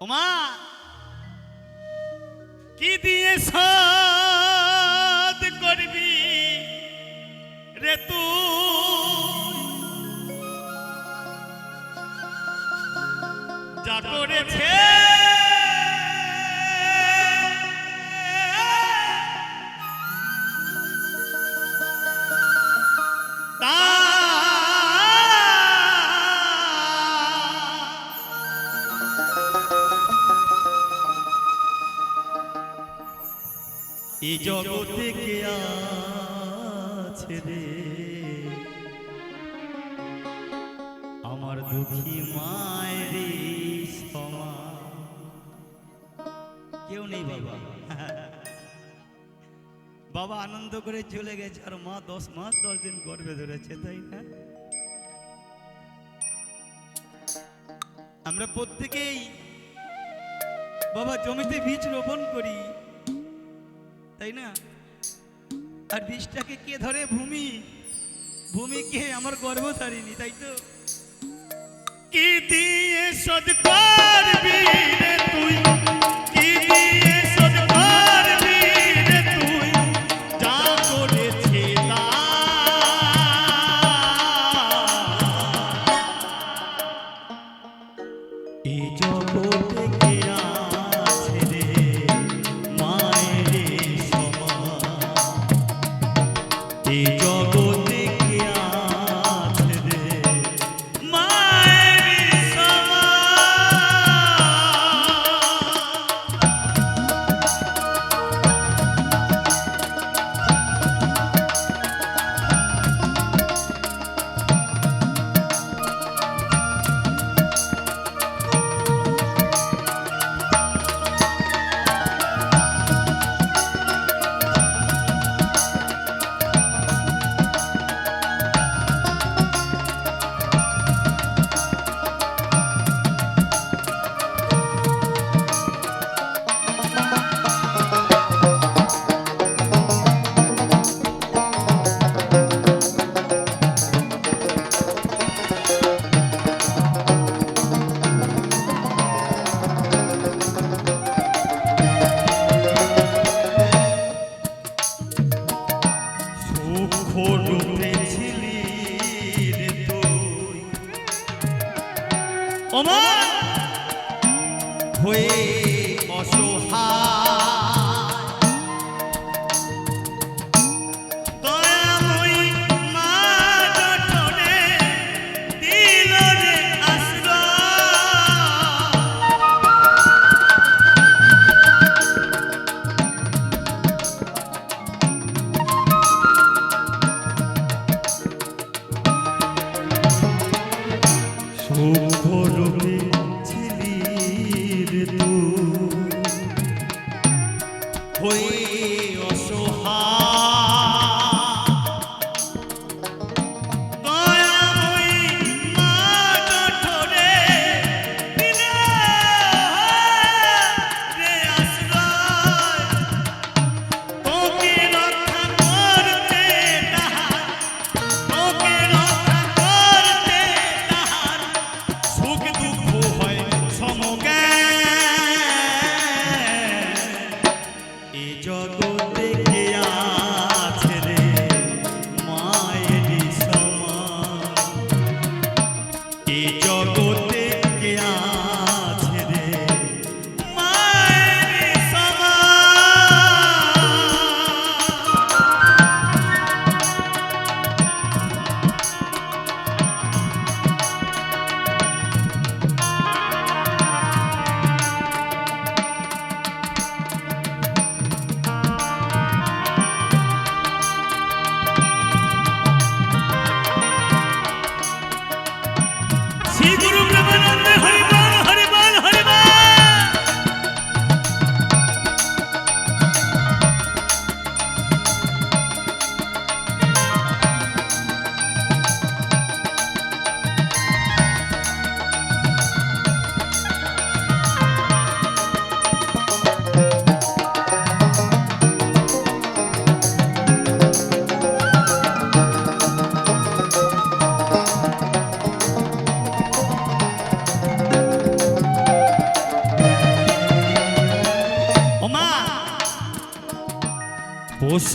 ওমা কি দিয়ে সাদ করবি রে তুই? জগতে কে আছে রে? আমার দুঃখী মায়ের সমা। কেউ নেই বাবা। বাবা আনন্দ করে চলে গেছে, আর মা দশ মাস দশ দিন গর্বে ধরেছে, তাই না? আমরা প্রত্যেকেই বাবা জমিতে বীজ রোপণ করি। তাই না? আর বিষটাকে কে ধরে ভূমি? ভূমি কে? আমার গর্ভধারিণী, তাই তো? কি দিয়ে শোধ করবি অমর হয়ে You're so hard.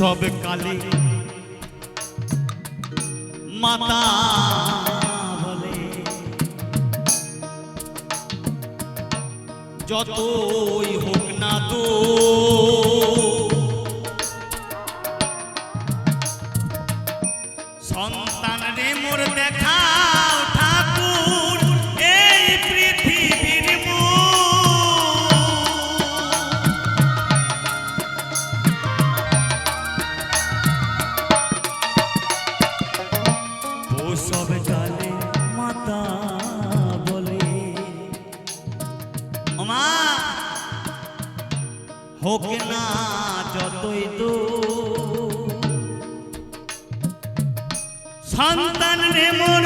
सब काली। माता भले जत होना तू হোক না যতই তো সন্তান রে মোর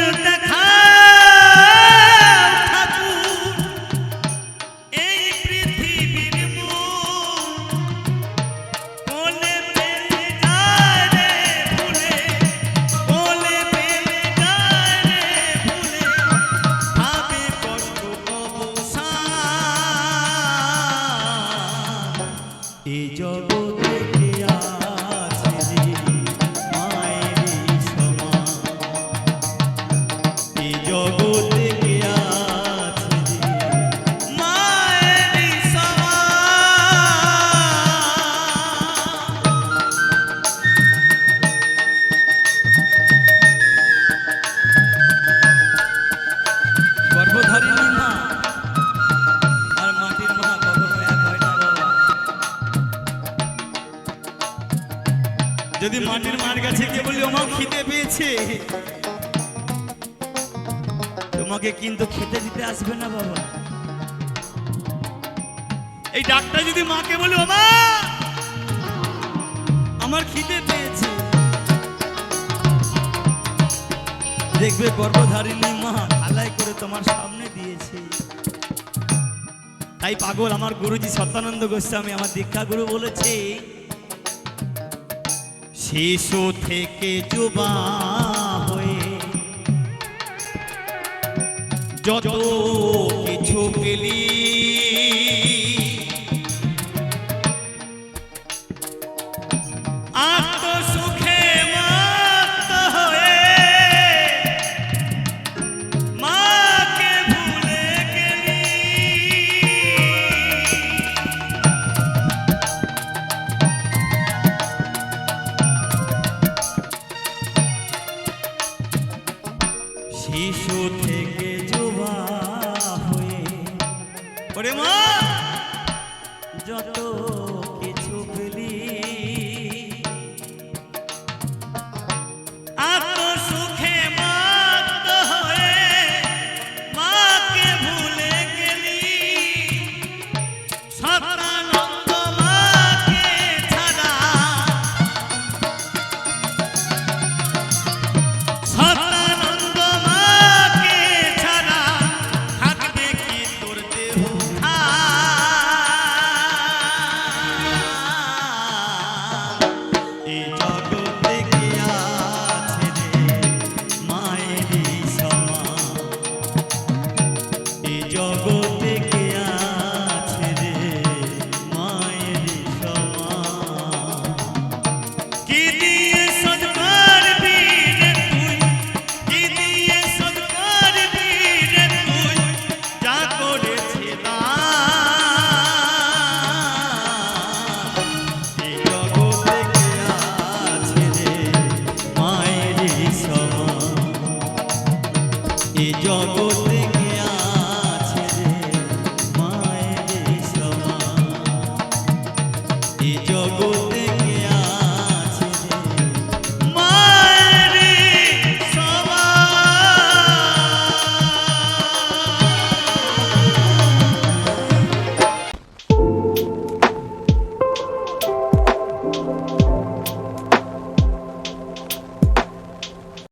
গেছে তোমাকে কিন্তু খেতে দিতে আসবে না, বাবা। এই ডাক্তার যদি মাকে বলে বাবা আমার খিদে পেয়েছে। দেখবে গর্ভধারিণী মা আলাই করে তোমার সামনে দিয়েছে। তাই পাগল, আমার গুরুজি সত্যানন্দ গোস্বামী আমার দীক্ষা গুরু বলেছে শিশু থেকে যুবা হয়ে যত কিছু পেলি